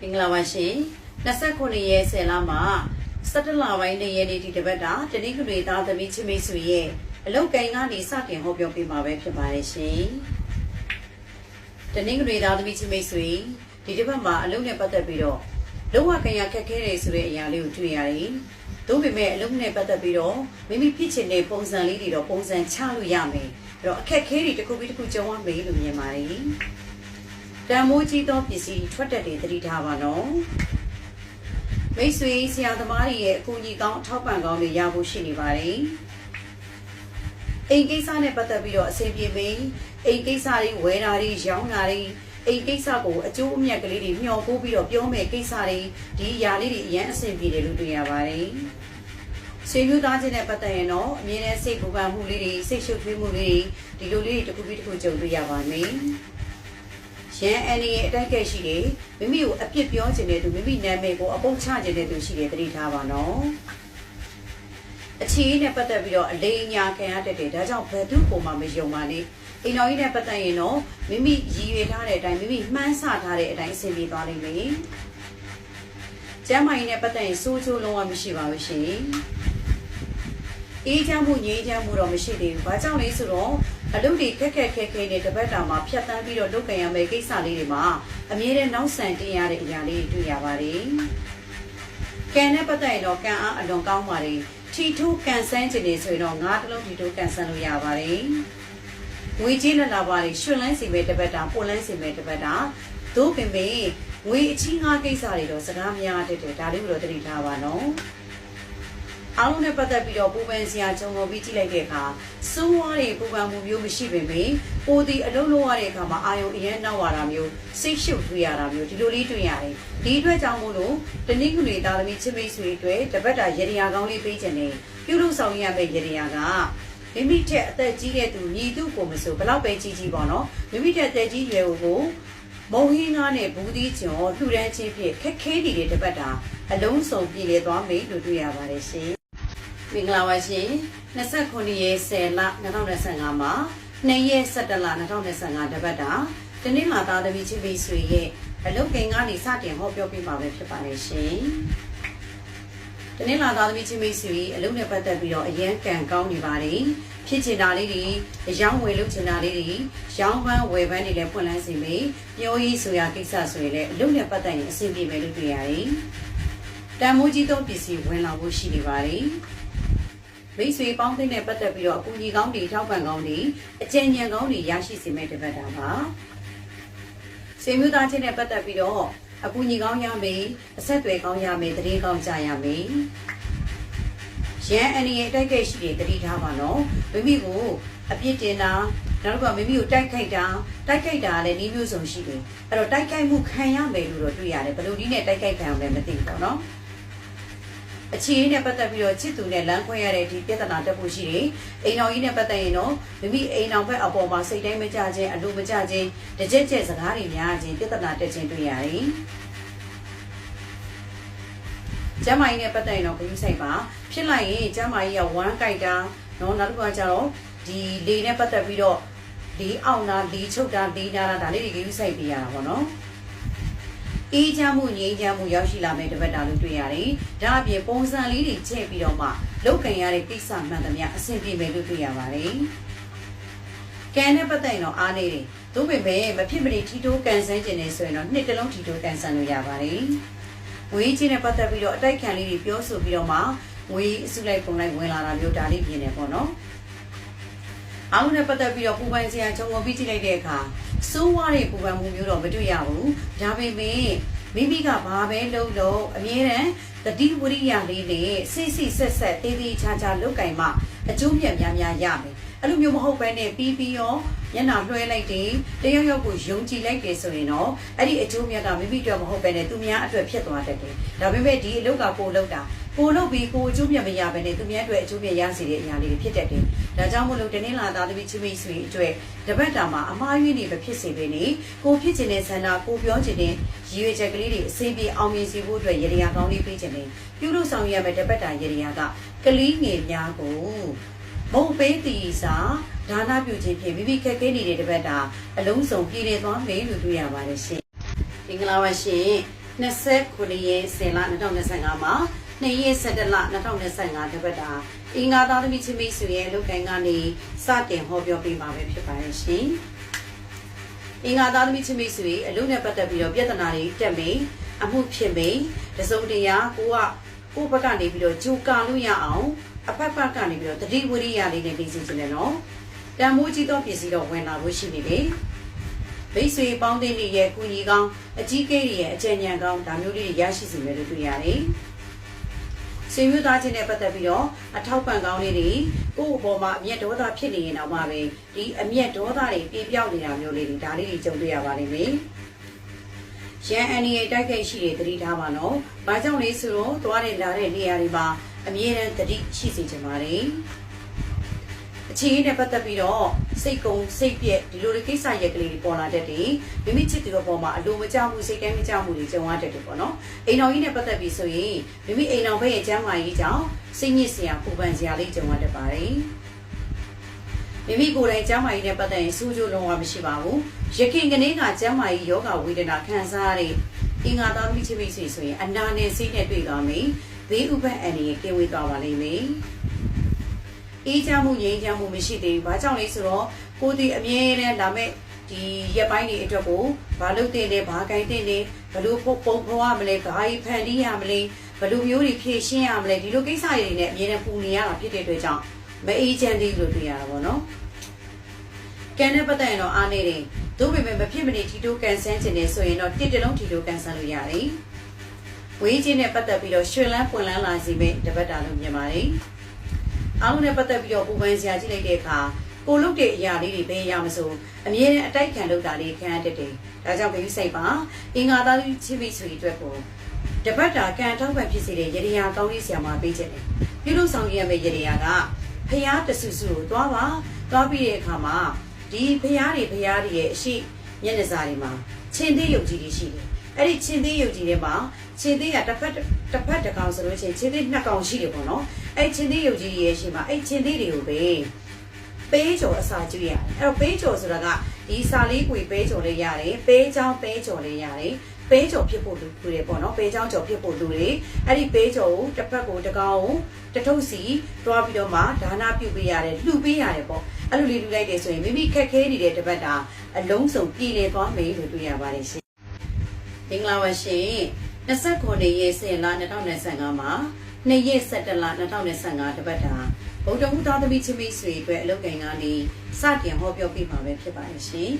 မင်္ဂလာပါရှင်29ရက်10လမှာ17လပိုင်းနဲ့ရက်နေ့ဒီတပတ်တာတနင်္ဂနွေသားသမီးချင်းမိတ်ဆွေရဲ့အလုတ်ကိုင်းကနေစတင်ဟောပြောပေးမှာပဲဖြစ်ပါတယ်ရှင်တနင်္ဂနွေသားသမီးချင်းမိတ်ဆွေဒီတစ်ပတ်မှာအလုတ်နဲ့ပတ်သက်ပြီးတော့လောကကံရခက်ခဲတယ်ဆိုတဲ့အရာလေးကိုတွေ့ရတယ်။သို့ပေမဲ့အလုပ်နဲ့ပတ်သက်ပြီးတော့မိမိဖြစ်ချင်တဲ့ပုံစံလေးတွေတော့ပုံစံချလို့ရမယ်။အဲ့တော့အခက်ခဲတွေတစ်ခုပြီးတစ်ခုကြုံရမယ်လို့မြင်ပါတယ်။ တန်မိုးကြီးသောပစ္စည်းထွက်တက်တွေသတိထားပါနော်။မိတ်ဆွေဆရာသမားတွေရဲ့အကူအညီကောင်းအထောက်ပံ့ကောင်းတွေရဖို့ရှိနေပါတယ်။အိမ်ကိစ္စနဲ့ပတ်သက်ပြီးတော့အဆင်ပြေမေးအိမ်ကိစ္စတွေဝယ်တာတွေရောင်းတာတွေအိမ်ကိစ္စကိုအကျိုးအမြတ်ကလေးတွေမျှော်ပို့ပြီးတော့ပြောမယ်ကိစ္စတွေဒီຢာလေးတွေအရင်အဆင်ပြေတယ်လို့တွေ့ရပါတယ်။ဆွေမျိုးသားချင်းနဲ့ပတ်သက်ရင်တော့အမြဲတမ်းစိတ်ပူပန်မှုလေးတွေစိတ်ရှုပ်ထွေးမှုလေးတွေဒီလိုလေးတွေတစ်ခုပြီးတစ်ခုကြုံတွေ့ရပါမယ်။ ရန်အန်ရဲ့အတိုက်ကဲရှိတယ်မိမိကိုအပြစ်ပြောခြင်းတဲ့သူမိမိနာမည်ကိုအပုတ်ချခြင်းတဲ့သူရှိတယ်သတိထားပါနော်။အခြေအနေနဲ့ပတ်သက်ပြီးတော့အလိမ်ညာခံရတတ်တယ်ဒါကြောင့်ဘယ်သူ့ပုံမှမယုံပါနဲ့အိမ်တော်ကြီးနဲ့ပတ်သက်ရင်တော့မိမိရည်ရွယ်ထားတဲ့အတိုင်းမိမိမှန်းဆထားတဲ့အတိုင်းအဆင်ပြေသွားလိမ့်မယ်ကျမ်းမာရေးနဲ့ပတ်သက်ရင်စိုးချိုးလုံးဝမရှိပါဘူးရှင်အေးချမ်းမှုငြိမ်းချမ်းမှုတော့မရှိသေးဘူးဘာကြောင့်လဲဆိုတော့ အလုပ်တွေခက်ခက်ခဲခဲနဲ့တပတ်တာမှာဖြတ်တန်းပြီးတော့လုပ်ကြရမယ့်ကိစ္စလေးတွေမှာအမြဲတမ်းနောက်ဆန်တင်ရတဲ့အရာလေးတွေတွေ့ရပါတယ်ကံနဲ့ပတ်သက်ရင်တော့ကံအားအလွန်ကောင်းပါတယ်ထီထိုးကန်ဆန်းခြင်းနေဆိုရင်တော့ငါးတစ်လုံးထီထိုးကန်ဆန်းလို့ရပါတယ်ငွေကြီးလက်လာပါတယ်ရွှင်လန်းစီပဲတပတ်တာပွန်လန်းစီပဲတပတ်တာသို့ပင်ပင်ငွေအချင်းငါးကိစ္စတွေတော့စကားများတတ်တယ်ဒါလေးကိုတော့သတိထားပါနော် အားလုံးနဲ့ပတ်သက်ပြီးတော့ပူပန်စရာကြုံတော်ပြီးကြည့်လိုက်တဲ့အခါစိုးဝါးတွေပူပန်မှုမျိုးမရှိပင်ပင်ပိုဒီအလုံးလုံးရတဲ့အခါမှာအာယုံအရင်နောက်ရတာမျိုးစိတ်ရှုပ်ထွေးရတာမျိုးဒီလိုလေးတွေ့ရတယ်ဒီအတွက်ကြောင့်မို့လို့တနည်းကုနေသားသမီးချင်းမိတ်ဆွေတွေတပတ်တာရေဒီယာကောင်းလေးပေးခြင်းနဲ့ပြုလုပ်ဆောင်ရမယ့်ရေဒီယာကမိမိထက်အသက်ကြီးတဲ့သူညီသူကိုမဆိုဘလောက်ပဲကြီးကြီးပေါ့နော်မိမိထက်အသက်ကြီးရွယ်ကိုမုံဟင်းကားနဲ့ဘူးသီးကျော်လှူဒန်းခြင်းဖြင့်ခက်ခဲနေတဲ့တပတ်တာအလုံးစုံပြည်လေသွားမယ်လို့တွေ့ရပါတယ်ရှင် မင်္ဂလာပါရှင်29ရက်10လ2025မှာ2ရက်17လ2025တပတ်တာတနင်္လာသားသမီးချင်းမိတ်ဆွေရဲ့အလုတ်ကိန်းကနေစတင်ဟောပြောပြမှာပဲဖြစ်ပါတယ်ရှင်တနင်္လာသားသမီးချင်းမိတ်ဆွေအလုပ်နဲ့ပတ်သက်ပြီးတော့အရန်ကံကောင်းနေပါတယ်ဖြစ်ချင်တာလေးတွေအယောင်းဝယ်လုပ်ချင်တာလေးတွေရောင်းပန်းဝယ်ပန်းတွေလည်းဖွင့်လန်းစီမယ်ပြောရေးဆိုရကိစ္စဆိုရင်လည်းအလုပ်နဲ့ပတ်သက်ရင်အဆင်ပြေမယ်လို့တွေ့ရတယ်တန်မိုးကြီးသောပစ္စည်းဝင်လာဖို့ရှိနေပါတယ် မိတ်ဆွေပေါင်းသိတဲ့ပတ်သက်ပြီးတော့အကူကြီးကောင်းတွေထောက်ပံ့ကောင်းတွေအကြံဉာဏ်ကောင်းတွေရရှိစေမယ့်တပတ်တာပါစေမျိုးသားချင်းနဲ့ပတ်သက်ပြီးတော့အကူကြီးကောင်းရမယ်အဆက်တွေကောင်းရမယ်တရေကောင်းကြရမယ်ရန်အန်ရဲ့တိုက်ခိုက်ရှိတဲ့တတိထားပါနော်မိမိကိုအပြစ်တင်တာနောက်တစ်ခုကမိမိကိုတိုက်ခိုက်တာတိုက်ခိုက်တာလည်းဤမျိုးစုံရှိတယ်အဲ့တော့တိုက်ခိုက်မှုခံရမယ်လို့တော့တွေ့ရတယ်ဘယ်လိုဒီနဲ့တိုက်ခိုက်ခံအောင်လည်းမသိဘူးပေါ့နော် အခြေအနေနဲ့ပတ်သက်ပြီးတော့ချစ်သူနဲ့လမ်းခွဲရတဲ့ဒီပြဿနာတက်ဖို့ရှိတယ်။အိမ်တော်ကြီးနဲ့ပတ်သက်ရင်တော့မိမိအိမ်တော်ဘက်အပေါ်မှာစိတ်တိုင်းမကြခြင်းအလိုမကြခြင်းတကြက်ကြက်စကားတွေများခြင်းပြဿနာတက်ခြင်းတွေ့ရတယ်။ကျမ်းမာရေးနဲ့ပတ်သက်ရင်တော့ဂရုစိုက်ပါဖြစ်လိုက်ရင်ကျမ်းမာရေးကဝမ်းကြိုက်တာနော်နောက်တစ်ခါကျတော့ဒီလေနဲ့ပတ်သက်ပြီးတော့ဒီအောင်တာဒီချုပ်တာဒီနာတာဒါလေးတွေဂရုစိုက်ပြရတာပေါ့နော် အေးချမ်းမှုငြိမ်းချမ်းမှုရောက်ရှိလာမယ့်တပတ်တာလို့တွေ့ရတယ်။ဒါအပြင်ပုံစံလေးတွေချဲ့ပြီးတော့မှလောက်ကန်ရတဲ့ကိစ္စမှန်သမျှအဆင်ပြေမယ်လို့တွေ့ရပါတယ်။ကံနဲ့ပတ်သက်ရင်တော့အားနေတယ်။သို့ပေမဲ့မဖြစ်မနေထီတိုးကန်ဆန်းကျင်နေဆိုရင်တော့နှစ်တလုံးထီတိုးကန်ဆန်းလို့ရပါတယ်။ငွေချင်းနဲ့ပတ်သက်ပြီးတော့အတိုက်ခံလေးတွေပြောဆိုပြီးတော့မှငွေအစုလိုက်ပုံလိုက်ဝင်လာတာမျိုးဒါလေးပြင်နေပေါ့နော်။အားလုံးနဲ့ပတ်သက်ပြီးတော့ပူပန်စရာခြုံငုံပြီးကြည့်လိုက်တဲ့အခါ စိုးဝါးတဲ့ပူပန်မှုမျိုးတော့မတွေ့ရဘူးဒါပေမဲ့မိမိကဘာပဲလုပ်လို့အမြဲတမ်းတတိဝရိယလေးနဲ့စိတ်စိဆက်ဆက်တေးသေးချာချာလုပ်ကင်မှအကျိုးမြတ်များများရမယ်အဲ့လိုမျိုးမဟုတ်ဘဲနဲ့ပြီးပြီးရောမျက်နှာလွှဲလိုက်တယ်တယောက်ယောက်ကိုယုံကြည်လိုက်တယ်ဆိုရင်တော့အဲ့ဒီအကျိုးမြတ်ကမိမိအတွက်မဟုတ်ဘဲနဲ့သူများအတွက်ဖြစ်သွားတတ်တယ်ဒါပေမဲ့ဒီအလုပ်ကပို့လုပ်တာ ကိုလုပ်ပြီးကိုအကျိုးမြတ်မရဘဲနဲ့သူများအတွက်အကျိုးမြတ်ရစေတဲ့အရာလေးတွေဖြစ်တတ်တယ်။ဒါကြောင့်မို့လို့တနင်္လာသားသမီးချင်းမိတ်ဆွေအတွက်တပတ်တာမှာအမားရွေးနေပဲဖြစ်စေပဲနေကိုဖြစ်ချင်တဲ့ဆန္ဒကိုပြောချင်တဲ့ရည်ရွယ်ချက်ကလေးတွေအစိမ့်ပြေအောင်မြင်စေဖို့အတွက်ရေဒီယာကောင်းလေးပေးချင်တယ်။ပြုလို့ဆောင်ရမယ့်တပတ်တာရေဒီယာကကလေးငယ်များကိုမုံပေးတီစာဒါနပြုခြင်းဖြင့်မိမိခက်ခဲနေတဲ့တပတ်တာအလုံးစုံပြည်နေသွားမယ်လို့တွေ့ရပါတယ်ရှင်။မင်္ဂလာပါရှင်29ရက်10လ2025မှာ 2ရက်17လ2025တပတ်တာအင်္ဂါသားသမီးချင်းမိတ်ဆွေရဲ့အလုပ်ကိုင်းကနေစတင်ဟောပြောပေးမှာပဲဖြစ်ပါတယ်ရှင်။အင်္ဂါသားသမီးချင်းမိတ်ဆွေအလုပ်နဲ့ပတ်သက်ပြီးတော့ပြဿနာတွေတက်မိအမှုဖြစ်မိတစုံတရာကိုကကိုယ့်ဘက်ကနေပြီးတော့ဂျူကာလို့ရအောင်အဖက်ဖက်ကနေပြီးတော့တတိဝရိယလေးနဲ့သိစေချင်တယ်နော်။တန်မိုးကြီးသောပစ္စည်းတော့ဝင်လာဖို့ရှိနေတယ်။မိတ်ဆွေပေါင်းသင်းတွေရဲ့ကုညီကောင်းအကြီးကဲတွေရဲ့အကြံဉာဏ်ကောင်းဒါမျိုးလေးတွေရရှိစီမယ်လို့တွေ့ရတယ်။ ဆွေမျိုးသားချင်းနဲ့ပတ်သက်ပြီးတော့အထောက်ပံ့ကောင်းလေးတွေကိုယ့်အပေါ်မှာအမျက်ဒေါသဖြစ်နေရင်တော့မှပဲဒီအမျက်ဒေါသတွေပြေပြောက်နေတာမျိုးလေးတွေဒါလေးတွေကြုံတွေ့ရပါလိမ့်မယ်။ရန်အန်ဒီရဲ့တိုက်ခိုက်ရှိတွေသတိထားပါနော်။ဘာကြောင့်လဲဆိုတော့သွားတဲ့လာတဲ့နေရာတွေမှာအမြဲတမ်းသတိရှိစေချင်ပါတယ်။ အခြေအနေနဲ့ပတ်သက်ပြီးတော့စိတ်ကုံစိတ်ပြက်ဒီလိုတွေကိစ္စရက်ကလေးတွေပေါ်လာတတ်တယ်မိမိချစ်သူတို့ပေါ်မှာအလိုမကျမှုစိတ်တိုင်းမကျမှုတွေကြုံရတတ်တယ်ပေါ့နော်အိမ်တော်ကြီးနဲ့ပတ်သက်ပြီးဆိုရင်မိမိအိမ်တော်ဘက်ရဲ့ကျမ်းမာရေးကြောင့်စိတ်ညစ်စရာပူပန်စရာလေးကြုံရတတ်ပါတယ်မိမိကိုယ်တိုင်ကျမ်းမာရေးနဲ့ပတ်သက်ရင်စူးကြိုးလုံးဝမရှိပါဘူးရခင်ကနေကကျမ်းမာရေးယောဂဝေဒနာခံစားရတဲ့အင်္ဂါသားမိချစ်မိတ်ဆွေဆိုရင်အနာနဲ့စိတ်နဲ့တွေ့သွားမယ်ဘေးဥပတ်အန္တရာယ်ကင်းဝေးသွားပါလိမ့်မယ် အေးချမ်းမှုငြိမ်းချမ်းမှုမရှိသေးဘူး။ဘာကြောင့်လဲဆိုတော့ကိုယ်ဒီအမြဲတမ်းလာမဲ့ဒီရက်ပိုင်းတွေအတွက်ကိုဘာလုပ်တင်လဲဘာကိုင်းတင်လဲဘလို့ပုံပုံဖော်ရမလဲဘာကြီးဖန်တီးရမလဲဘလို့မျိုးတွေဖြည့်ရှင်းရမလဲဒီလိုကိစ္စတွေနဲ့အမြဲတမ်းပူနေရတာဖြစ်တဲ့အတွက်ကြောင့်မအေးချမ်းသေးလို့တွေ့ရတာပေါ့နော်။ကန်တဲ့ပတ်သက်ရင်တော့အားနေတယ်။တို့ပေမဲ့မဖြစ်မနေထီတိုးကန်ဆန်းခြင်းနေဆိုရင်တော့တစ်တလုံးထီတိုးကန်ဆန်းလို့ရတယ်။ဝေးချင်းနဲ့ပတ်သက်ပြီးတော့ရွှေလန်းပွင့်လန်းလာစီမဲ့တပတ်တာလို့မြင်ပါတယ်။ အားလုံးနဲ့ပတ်သက်ပြီးတော့ပူပန်စရာကြည့်လိုက်တဲ့အခါကိုလုတ်တဲ့အရာလေးတွေဘယ်ရမစို့အမြဲတမ်းအတိုက်ခံလုပ်တာလေးခံရတတ်တယ်။ဒါကြောင့်ဘယ်ယူစိတ်ပါအင်္ဂါသားလေးချစ်ပြီးဆိုပြီးအတွက်ကိုတပတ်တာကံထောက်ပံ့ဖြစ်စေတဲ့ရတရားကောင်းလေးဆရာမပေးချက်တယ်။ပြုလို့ဆောင်ရမယ့်ရတရားကဖျားတဆူဆူကိုသွားပါသွားပြီးတဲ့အခါမှာဒီဖျားတွေဖျားတွေရဲ့အရှိမျက်နှာစာတွေမှာချင်းသေးယုတ်ကြီးတွေရှိတယ်။အဲ့ဒီချင်းသေးယုတ်ကြီးတွေမှာချင်းသေးကတစ်ဖက်တစ်ဖက်တစ်ကောင်ဆိုလို့ရှိရင်ချင်းသေးနှစ်ကောင်ရှိတယ်ပေါ့နော်။ အဲ့ချင်းသေးယုတ်ကြီးရဲ့ရှိမှာအဲ့ချင်းသေးတွေကိုပဲပေးကြော်အစာကျွေးရတယ်အဲ့တော့ပေးကြော်ဆိုတာကဒီစာလေးကိုပေးကြော်လေးရတယ်ပေးချောင်းပေးကြော်လေးရတယ်ပေးကြော်ဖြစ်ဖို့လူတွေပေါ့နော်ပေးချောင်းကြော်ဖြစ်ဖို့လူတွေအဲ့ဒီပေးကြော်ကိုတစ်ဖက်ကိုတစ်ကောင်ကိုတစ်ထုပ်စီတွားပြီးတော့မှဒါနပြုပေးရတယ်လှူပေးရတယ်ပေါ့အဲ့လိုလေးလှူလိုက်တယ်ဆိုရင်မိမိခက်ခဲနေတဲ့တစ်ပတ်တာအလုံးစုံပြည်လည်သွားမယ်လို့တွေ့ရပါတယ်ရှင်မင်္ဂလာပါရှင်29ရက်10လ2025မှာ 2ရက်17လ2025တပတ်တာဗုဒ္ဓဟူသားသမီးချင်းမိတ်ဆွေအတွက်အလုပ်ကိန်းကနေစတင်ဟောပြောပြမှာပဲဖြစ်ပါတယ်ရှင်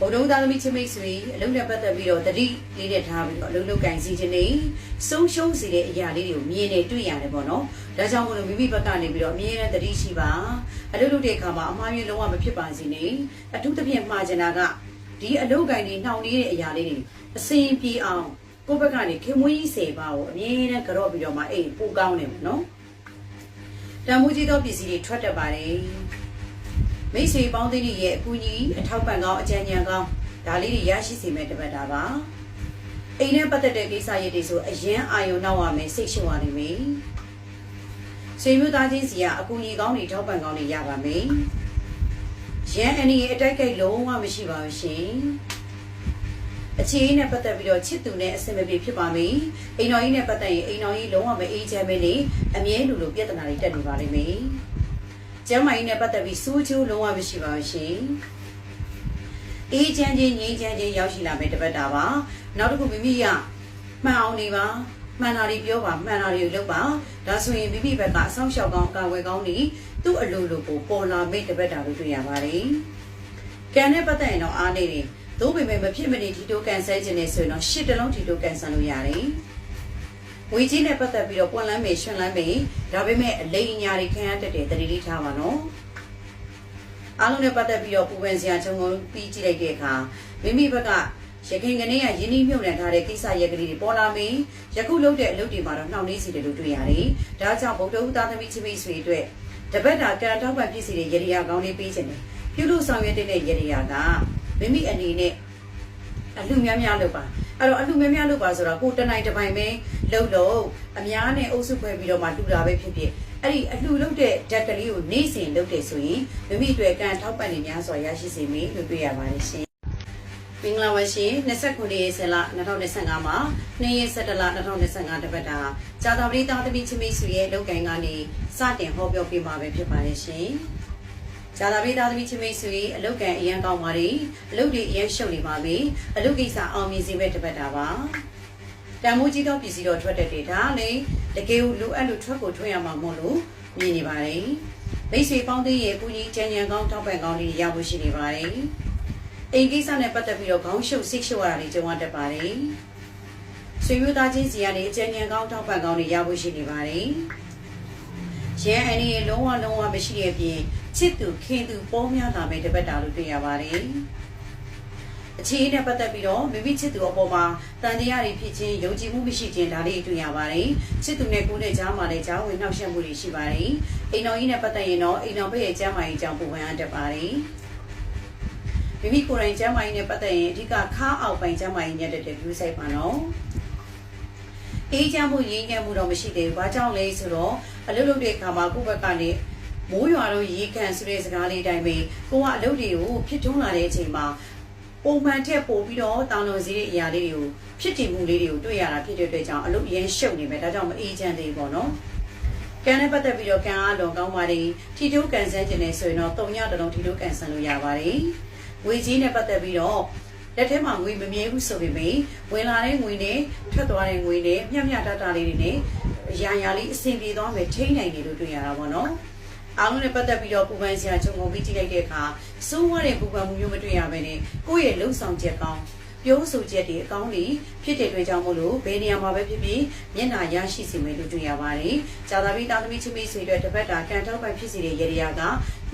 ဗုဒ္ဓဟူသားသမီးချင်းမိတ်ဆွေအလုပ်နဲ့ပတ်သက်ပြီးတော့တတိလေးနဲ့ထားပြီးတော့အလုပ်လုပ်ကင်စီခြင်းနေဆုံးရှုံးစေတဲ့အရာလေးတွေကိုမြင်နေတွေ့ရတယ်ပေါ့နော်ဒါကြောင့်မို့လို့မိမိဘက်ကနေပြီးတော့အမြဲတမ်းတတိရှိပါအလုပ်လုပ်တဲ့အခါမှာအမှားမျိုးလုံးဝမဖြစ်ပါစေနဲ့အထူးသဖြင့်မှားချင်တာကဒီအလုပ်ကိန်းတွေနှောင့်နှေးတဲ့အရာလေးတွေအစင်ပြေအောင် ကိုယ့်ဘက်ကနေခင်မွေးကြီးစေပါကိုအမြဲတမ်းကြော့ပြီးတော့မှအေးပူကောင်းနေမှာနော်တန်မိုးကြီးသောပစ္စည်းတွေထွက်တတ်ပါတယ်မိတ်ဆွေပေါင်းသင်းတွေရဲ့အကူအညီအထောက်ပံ့ကောင်းအကြံဉာဏ်ကောင်းဒါလေးတွေရရှိစေမဲ့တပတ်တာပါအိမ်နဲ့ပတ်သက်တဲ့ကိစ္စရပ်တွေဆိုအရင်အာယုံနောက်ရမယ်စိတ်ရှုံရနိုင်မယ်ဆွေမျိုးသားချင်းစီကအကူအညီကောင်းတွေထောက်ပံ့ကောင်းတွေရပါမယ်ရန်အန်ဒီရဲ့အတိုက်ခိုက်လုံးဝမရှိပါဘူးရှင် အခြေအနေနဲ့ပတ်သက်ပြီးတော့ချစ်သူနဲ့အဆင်မပြေဖြစ်ပါမယ်။အိမ်တော်ကြီးနဲ့ပတ်သက်ရင်အိမ်တော်ကြီးလုံးဝမအေးချမ်းပဲနေအမြဲလူလိုပြဿနာတွေတက်နေပါလိမ့်မယ်။ကျမ်းမာရေးနဲ့ပတ်သက်ပြီးစိုးချိုးလုံးဝမရှိပါဘူးရှင်။အေးချမ်းခြင်းငြိမ်းချမ်းခြင်းရောက်ရှိလာမယ်တပတ်တာပါ။နောက်တစ်ခုမိမိကမှန်အောင်နေပါမှန်တာတွေပြောပါမှန်တာတွေလုပ်ပါဒါဆိုရင်မိမိဘက်ကအဆောင်ရှောက်ကောင်းကာဝယ်ကောင်းနေသူ့အလိုလိုကိုပေါ်လာမိတ်တပတ်တာလို့တွေ့ရပါတယ်။ကံနဲ့ပတ်သက်ရင်တော့အားနေတယ် သို့ပေမဲ့မဖြစ်မနေဒီတိုကန်ဆယ်ခြင်းနေဆိုရင်တော့ရှစ်တလုံးဒီတိုကန်ဆယ်လို့ရတယ်။ဝေကြီးနဲ့ပတ်သက်ပြီးတော့ပွန်လန်းမေရှင်လန်းမေဒါပေမဲ့အလိမ်ညာတွေခံရတတ်တယ်တတိတိထားပါနော်။အားလုံးနဲ့ပတ်သက်ပြီးတော့ပူပန်စရာခြုံငုံပြီးကြည့်လိုက်တဲ့အခါမိမိဘက်ကရခင်ကနေကယင်းနှိမြုပ်နှံထားတဲ့ကိစ္စရက်ကလေးတွေပေါ်လာမင်းယခုလုပ်တဲ့အလုပ်တွေမှာတော့နှောင့်နှေးစီတယ်လို့တွေ့ရတယ်။ဒါကြောင့်ဗုဒ္ဓဦးသားသမီးချင်းမိတ်ဆွေအတွက်တပတ်တာကံထောက်ပံ့ဖြစ်စီတဲ့ရည်ရည်ကောင်းလေးပေးခြင်းတယ်။ပြုလို့ဆောင်ရွက်တဲ့ရည်ရည်က မိမိအနေနဲ့အလှများများလုပ်ပါအဲ့တော့အလှများများလုပ်ပါဆိုတော့ကိုတနိုင်တစ်ပိုင်ပဲလှုပ်လို့အများနဲ့အုပ်စုဖွဲ့ပြီးတော့မှတူတာပဲဖြစ်ဖြစ်အဲ့ဒီအလှလုပ်တဲ့ဓာတ်ကလေးကိုနေ့စဉ်လုပ်တယ်ဆိုရင်မိမိအတွက်ကံထောက်ပံ့နေများစွာရရှိစေမယ်လို့တွေ့ရပါတယ်ရှင်မင်္ဂလာပါရှင်29ရက်ဆက်လ2025မှာ2ရက်17လ2025တပတ်တာကြာသပတေးသားသမီးချင်းမိတ်ဆွေရဲ့လုပ်ကိုင်ကနေစတင်ဟောပြောပေးမှာပဲဖြစ်ပါတယ်ရှင်။ ကြာသပတေးသားသမီးချင်းမိတ်ဆွေအလုပ်ကန်အရန်ကောင်းပါလေအလုပ်တွေအရန်ရှုပ်နေပါပြီအလုပ်ကိစ္စအောင်မြင်စေမဲ့တပတ်တာပါ။တန်မိုးကြီးသောပစ္စည်းတော်ထွက်တဲ့ဒေတာလေတကယ်လိုအပ်လို့ထွက်ကိုထွက်ရမှာမို့လို့မြင်နေပါတယ်။မိတ်ဆွေပေါင်းသေးရဲ့အကူကြီးကြံကြံကောင်းထောက်ပံ့ကောင်းလေးရဖို့ရှိနေပါတယ်။အိမ်ကိစ္စနဲ့ပတ်သက်ပြီးတော့ခေါင်းရှုပ်စိတ်ရှုပ်ရတာတွေကြုံရတတ်ပါတယ်။ဆွေမျိုးသားချင်းစီကနေအကြံဉာဏ်ကောင်းထောက်ပံ့ကောင်းတွေရဖို့ရှိနေပါတယ်။ရန်အန်ဒီလုံးဝလုံးဝမရှိတဲ့အပြင် ချစ်သူခင်သူပေါများလာမယ်တပတ်တာလို့တွေ့ရပါတယ်။အခြေအနေနဲ့ပတ်သက်ပြီးတော့မိမိချစ်သူအပေါ်မှာတန်တရားတွေဖြစ်ခြင်းယုံကြည်မှုမရှိခြင်းဒါလေးတွေ့ရပါတယ်။ချစ်သူနဲ့ကိုယ်နဲ့ကြားမှာလည်းကြားဝင်နှောက်ယှက်မှုတွေရှိပါတယ်။အိမ်တော်ကြီးနဲ့ပတ်သက်ရင်တော့အိမ်တော်ဘက်ရဲ့ကြားမှာကြီးကြောင့်ပုံမှန်အပ်တတ်ပါတယ်။မိမိကိုယ်တိုင်ကျမ်းမာရေးနဲ့ပတ်သက်ရင်အဓိကခါအောက်ပိုင်းကျမ်းမာရေးညက်တဲ့တဲ့ view site ပါနော်အေးချမ်းမှုရင်းချမ်းမှုတော့မရှိသေးဘူး။ဘာကြောင့်လဲဆိုတော့အလုပ်လုပ်တဲ့အခါမှာကိုယ့်ဘက်ကနေ မိုးရွာတော့ရေကန်ဆိုတဲ့စကားလေးတိုင်းပဲကိုကအလုပ်တွေကိုဖြစ်ထွန်းလာတဲ့အချိန်မှာပုံမှန်ထက်ပိုပြီးတော့တောင်းလွန်စည်းတဲ့အရာလေးတွေကိုဖြစ်တည်မှုလေးတွေကိုတွေ့ရတာဖြစ်တဲ့အတွက်ကြောင့်အလုပ်ရင်းရှုပ်နေမယ်ဒါကြောင့်မအေးချမ်းသေးဘူးပေါ့နော်။ကန်နဲ့ပတ်သက်ပြီးတော့ကန်အားလုံးကောင်းပါတယ်ထီတိုးကန်ဆန်းကျင်နေဆိုရင်တော့၃ညတလုံးထီတိုးကန်ဆန်းလို့ရပါတယ်ငွေကြီးနဲ့ပတ်သက်ပြီးတော့လက်ထဲမှာငွေမမြဲဘူးဆိုပေမဲ့ဝင်လာတဲ့ငွေနဲ့ထွက်သွားတဲ့ငွေနဲ့မျှမျှတတလေးတွေနဲ့ရာရာလေးအဆင်ပြေသွားမယ်ထိန်းနိုင်တယ်လို့တွေ့ရတာပေါ့နော် အားလုံးနဲ့ပတ်သက်ပြီးတော့ပူပန်စရာခြုံငုံပြီးကြည့်လိုက်တဲ့အခါစိုးဝါတဲ့ပူပန်မှုမျိုးမတွေ့ရဘဲနဲ့ကိုယ့်ရဲ့လှုပ်ဆောင်ချက်ကောင်းပြောဆိုချက်တွေအကောင်းကြီးဖြစ်တဲ့အတွက်ကြောင့်မို့လို့ဘယ်နေရာမှာပဲဖြစ်ဖြစ်မျက်နှာရရှိစေမယ်လို့တွေ့ရပါတယ်။ကြာသာပြီးတာသမီချင်းမိတ်ဆွေတွေတစ်ဖက်တာကန်ထောက်ပိုက်ဖြစ်စီတဲ့ရေရာက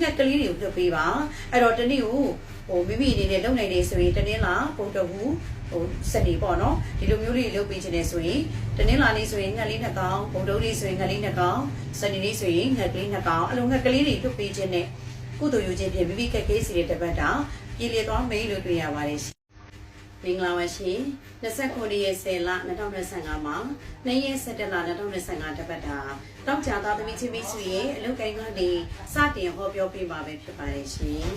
ငှက်ကလေးတွေကိုလွှတ်ပေးပါ။အဲ့တော့တနေ့ကိုဟိုမိမိအနေနဲ့လုံနိုင်နေဆိုရင်တနင်္လာပုံတော်ဘူး ဟိုစက်နေပေါ့နော်ဒီလိုမျိုးလေးလုပ်ပေးခြင်းနဲ့ဆိုရင်တနင်္လာနေ့ဆိုရင်ငှက်လေးနှစ်ကောင်ပုံတော်လေးဆိုရင်ငှက်လေးနှစ်ကောင်စနေနေ့ဆိုရင်ငှက်ကလေးနှစ်ကောင်အလုံးငှက်ကလေးတွေလွှတ်ပေးခြင်းနဲ့ကုသိုလ်ယူခြင်းဖြင့်မိမိကက်ကေးစီတဲ့တပတ်တာပြည်လည်သွားမေးလို့တွေ့ရပါတယ်မင်္ဂလာပါရှင်29ရက်10လ2025မှာ2ရက်17လ2025တပတ်တာတောက်ကြသားသမီးချင်းမိတ်ဆွေရဲ့အလုပ်ကိုင်းကနေစတင်ဟောပြောပေးမှာပဲဖြစ်ပါတယ်ရှင်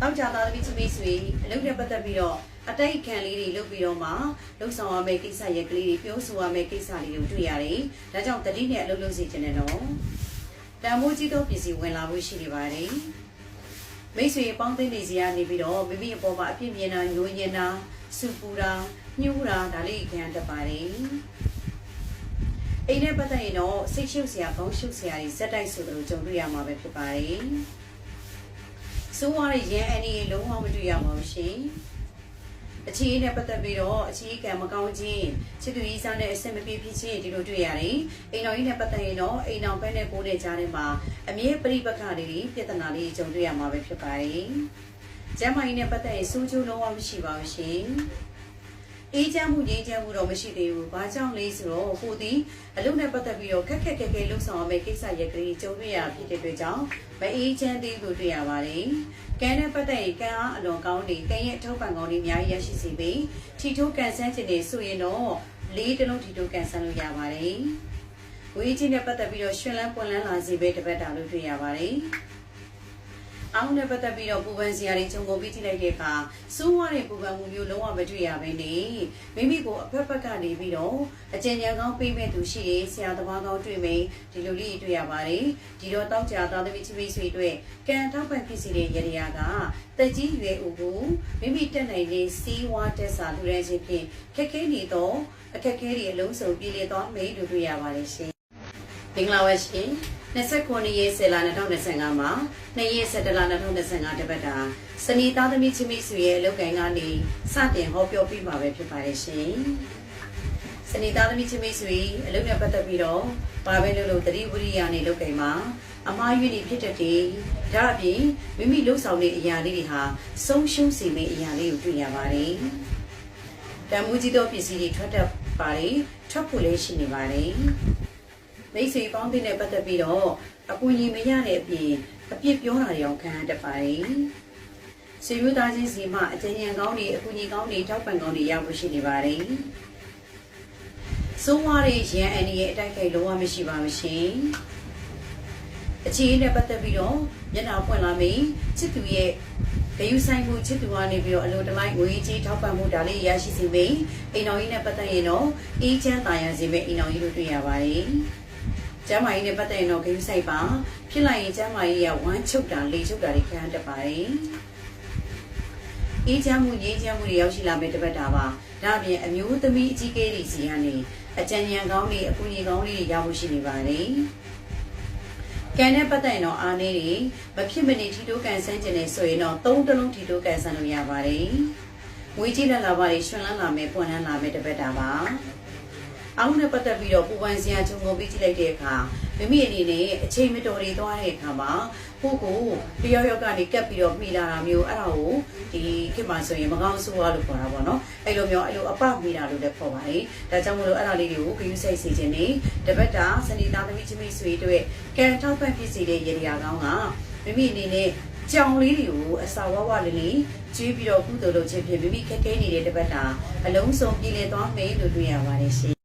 တောက်ကြသားသမီးချင်းမိတ်ဆွေအလုပ်နဲ့ပတ်သက်ပြီးတော့ အတိတ်ခံလေးတွေလုပ်ပြီးတော့မှလှုပ်ဆောင်ရမယ့်ကိစ္စရက်ကလေးတွေပြောဆိုရမယ့်ကိစ္စလေးတွေတွေ့ရတယ်။ဒါကြောင့်တတိနဲ့အလုပ်လုပ်စီခြင်းနဲ့တော့တန်မိုးကြီးသောပစ္စည်းဝင်လာဖို့ရှိနေပါတယ်။မိတ်ဆွေပေါင်းသိနေစီကနေပြီးတော့မိမိအပေါ်မှာအပြစ်မြင်တာညှိုးညင်တာစူပူတာညှိုးတာဒါလေးခံတတ်ပါတယ်။အိမ်နဲ့ပတ်သက်ရင်တော့စိတ်ရှုပ်စရာခေါင်းရှုပ်စရာတွေစက်တိုက်ဆိုသလိုကြုံတွေ့ရမှာပဲဖြစ်ပါတယ်။ဆိုးရတဲ့ရန်အန်ဒီလုံးဝမတွေ့ရပါဘူးရှင်။ အခြေအနေနဲ့ပတ်သက်ပြီးတော့အခြေကံမကောင်းခြင်းချစ်သူကြီးစားနဲ့အဆင်မပြေဖြစ်ခြင်းဒီလိုတွေ့ရတယ်။အိမ်တော်ကြီးနဲ့ပတ်သက်ရင်တော့အိမ်တော်ဘက်နဲ့ကိုယ်နဲ့ကြားထဲမှာအမြဲပြိပက္ခတွေပြဿနာတွေကြုံတွေ့ရမှာပဲဖြစ်ပါတယ်။ကျမ်းမာရေးနဲ့ပတ်သက်ရင်စိုးကျိုးလုံးဝမရှိပါဘူးရှင်။အေးချမ်းမှုငြိမ်းချမ်းမှုတော့မရှိသေးဘူး။ဘာကြောင့်လဲဆိုတော့ကိုဒီအလုပ်နဲ့ပတ်သက်ပြီးတော့ခက်ခက်ခဲခဲလှုပ်ဆောင်ရမယ့်ကိစ္စရက်ကလေးကြုံတွေ့ရဖြစ်တဲ့အတွက်ကြောင့်မအေးချမ်းသေးဘူးတွေ့ရပါတယ်။ ကံနဲ့ပတ်သက်ရင်ကံအားအလွန်ကောင်းနေကံရဲ့အထောက်ပံ့ကောင်းတွေအများကြီးရရှိစေပြီးထီထိုးကန်ဆန်းခြင်းတွေဆိုရင်တော့လေးတလုံးထီထိုးကန်ဆန်းလို့ရပါတယ်။ဝေးချင်းနဲ့ပတ်သက်ပြီးတော့ရှင်လန်းပွန်လန်းလာစေပဲတပတ်တာလို့တွေ့ရပါတယ်။ အောင်နဲ့ပတ်သက်ပြီးတော့ပူပန်စရာတွေခြုံငုံပြီးကြည့်လိုက်တဲ့အခါစိုးဝါတဲ့ပူပန်မှုမျိုးလုံးဝမတွေ့ရဘဲနဲ့မိမိကိုအဖက်ဖက်ကနေပြီးတော့အကျဉ်းချမ်းကောင်းပေးမဲ့သူရှိတယ်ဆရာသမားကောင်းတွေ့မယ်ဒီလိုလေးတွေ့ရပါတယ်ဒီတော့တောက်ကြသားသမီးချစ်မိတ်ဆွေအတွက်ကံထောက်ပံ့ဖြစ်စီတဲ့ရရကတက်ကြီးရွယ်ဦးကိုမိမိတက်နိုင်တဲ့စီးဝါတက်စာလူရန်ချင်းဖြင့်ခက်ခဲနေတော့အခက်ခဲတွေအလုံးစုံပြည်လေသွားမယ်လို့တွေ့ရပါတယ်ရှင် မင်္ဂလာပါရှင်29ရက်10လ2025မှာ2ရက်17လ2025တပတ်တာစနီသားသမီးချင်းမိစုရဲ့အလုပ်ကိုင်ကနေစတင်ဟောပြောပြမှာပဲဖြစ်ပါတယ်ရှင်။စနီသားသမီးချင်းမိစုရဲ့အလုပ်နဲ့ပတ်သက်ပြီးတော့ဘာပဲလုပ်လို့တတိဝရိယနဲ့လုပ်ကိုင်မှာအမားရွေးနေဖြစ်တဲ့တည်းဒါအပြင်မိမိလှုပ်ဆောင်တဲ့အရာလေးတွေဟာဆုံးရှုံးစေမယ့်အရာလေးကိုတွေ့ရပါတယ်။တန်မူကြီးသောပစ္စည်းတွေထွက်တတ်ပါတယ်ထွက်ဖို့လည်းရှိနေပါတယ်။ မိတ်ဆွေပေါင်းတဲ့နဲ့ပတ်သက်ပြီးတော့အကူအညီမရတဲ့အပြင်အပြစ်ပြောတာတွေအောင်ခံရတတ်ပါတယ်။ဆွေမျိုးသားချင်းစီမှအကြံဉာဏ်ကောင်းတွေအကူအညီကောင်းတွေထောက်ပံ့ကောင်းတွေရဖို့ရှိနေပါတယ်။စိုးဝါးရဲ့ရန်အန်ဒီရဲ့အတိုက်ခိုက်လုံးဝမရှိပါဘူးရှင်။အခြေအနေနဲ့ပတ်သက်ပြီးတော့မျက်နှာပွင့်လာမေးချစ်သူရဲ့ဂယုဆိုင်မှုချစ်သူကနေပြီးတော့အလိုတလိုက်ငွေကြီးထောက်ပံ့မှုဒါလေးရရှိစီမိအိမ်တော်ကြီးနဲ့ပတ်သက်ရင်တော့အေးချမ်းတာယာစီမဲ့အိမ်တော်ကြီးတို့တွေ့ရပါတယ် ကျမ်းမာရေးနဲ့ပတ်သက်ရင်တော့ဂယုဆိုင်ပါဖြစ်လိုက်ရင်ကျမ်းမာရေးကဝမ်းချုပ်တာလေချုပ်တာတွေခံရတတ်ပါတယ်အေးချမ်းမှုငြိမ်းချမ်းမှုတွေရောက်ရှိလာမဲ့တပတ်တာပါဒါအပြင်အမျိုးသမီးအကြီးကဲတွေစီကနေအကြံဉာဏ်ကောင်းတွေအကူအညီကောင်းတွေရဖို့ရှိနေပါတယ်ကံနဲ့ပတ်သက်ရင်တော့အားနေတွေမဖြစ်မနေထီတိုးကန်ဆန်းကျင်နေဆိုရင်တော့သုံးတလုံးထီတိုးကန်ဆန်းလို့ရပါတယ်။ငွေကြီးလက်လာပါတွေရှင်လန်းလာမယ်ပွင့်လန်းလာမယ်တပတ်တာပါ။ အောင်းနဲ့ပတ်သက်ပြီးတော့ပူပန်စရာခြုံငုံပြီးကြည့်လိုက်တဲ့အခါမိမိအနေနဲ့အချိန်မတော်တွေသွားတဲ့အခါမှာကိုကိုတယောက်ယောက်ကနေကပ်ပြီးတော့မိလာတာမျိုးအဲ့ဒါကိုဒီခေတ်မှာဆိုရင်မကောင်းဆိုးရလို့ခေါ်တာပေါ့နော်အဲ့လိုမျိုးအဲ့လိုအပမိတာလို့လည်းခေါ်ပါတယ်ဒါကြောင့်မလို့အဲ့ဒါလေးတွေကိုဂရုစိုက်စေခြင်းနေတပတ်တာစနေသားသမီးချင်းမိတ်ဆွေတို့ရဲ့ကံထောက်ပံ့ဖြစ်စေတဲ့ရေဒီယာကောင်းကမိမိအနေနဲ့ကြောင်လေးတွေကိုအစာဝဝလေးလေးကျွေးပြီးတော့ကုသိုလ်လုပ်ခြင်းဖြင့်မိမိခက်ခဲနေတဲ့တပတ်တာအလုံးစုံပြည်လည်သွားမယ်လို့တွေ့ရပါတယ်ရှင်